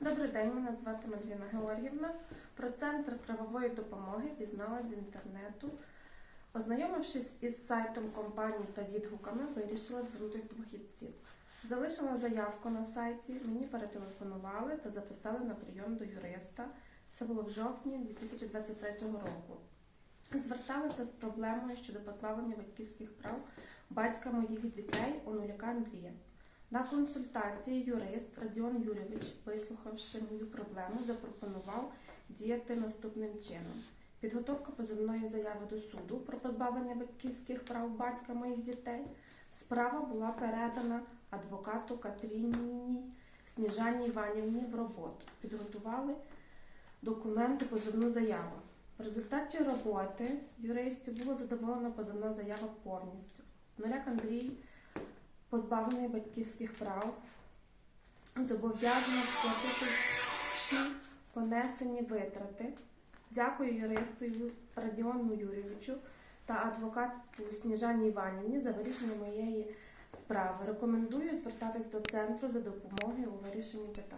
Добрий день, мене звати Мадліна Георгівна. Про центр правової допомоги дізналась з інтернету. Ознайомившись із сайтом компанії та відгуками, вирішила звернутися до фахівців. Залишила заявку на сайті, мені перетелефонували та записали на прийом до юриста. Це було в жовтні 2023 року. Зверталася з проблемою щодо позбавлення батьківських прав батька моїх дітей Онуляка Андрія. На консультації юрист Радіон Юрійович, вислухавши мою проблему, запропонував діяти наступним чином: підготовка позовної заяви до суду про позбавлення батьківських прав батька моїх дітей. Справа була передана адвокату Катріні Сніжані Іванівні в роботу. Підготували документи, позовну заяву. В результаті роботи юристів було задоволена позовна заява повністю. Ноляк Андрій позбавлений батьківських прав, зобов'язаний сплатити всі понесені витрати. Дякую юристу Радіону Юрійовичу та адвокату Сніжані Іванівні за вирішення моєї справи. Рекомендую звертатись до центру за допомогою у вирішенні питань.